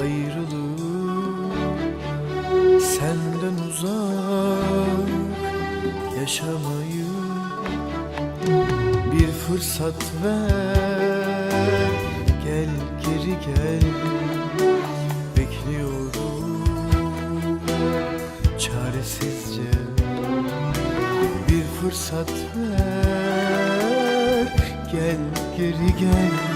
ayrılık. Senden uzak yaşamayı Bir fırsat ver. Gel geri gel Bekliyorum. Çaresizce Bir fırsat ver. Gel geri gel.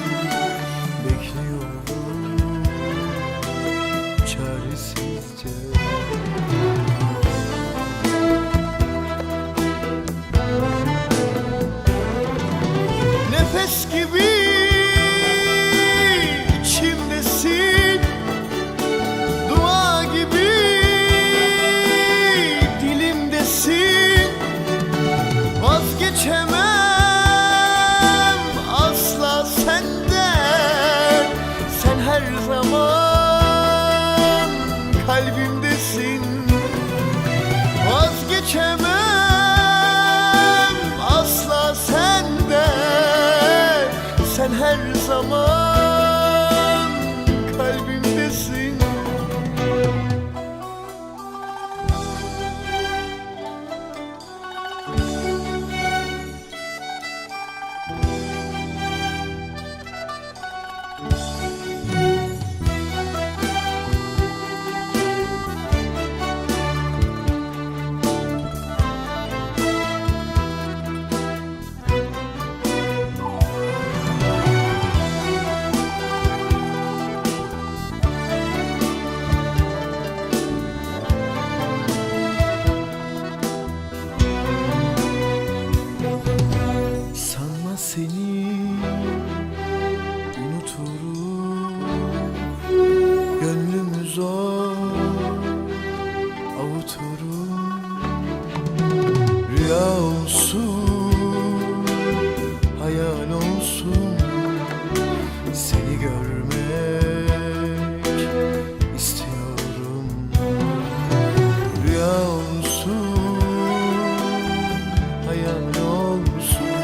Hayal olsun.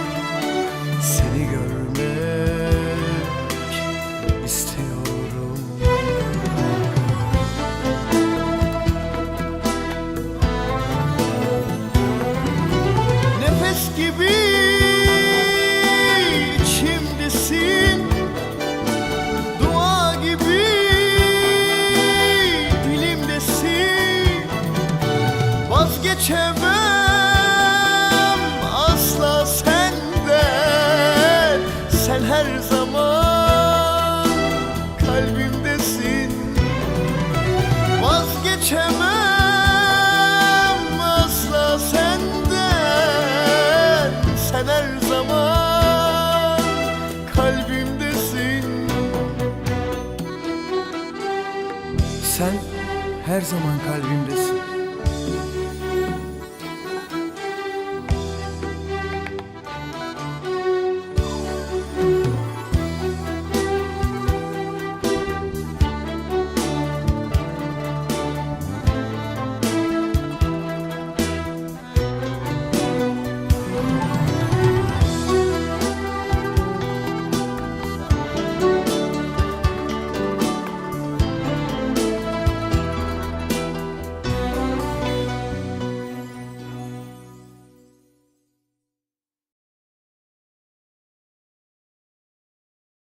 Seni görmek istiyorum. Nefes gibi içimdesin. Dua gibi dilimdesin. Vazgeçemem zaman kalbimdesin. Vazgeçemem asla senden. Sen her zaman kalbimdesin. Sen her zaman kalbimdesin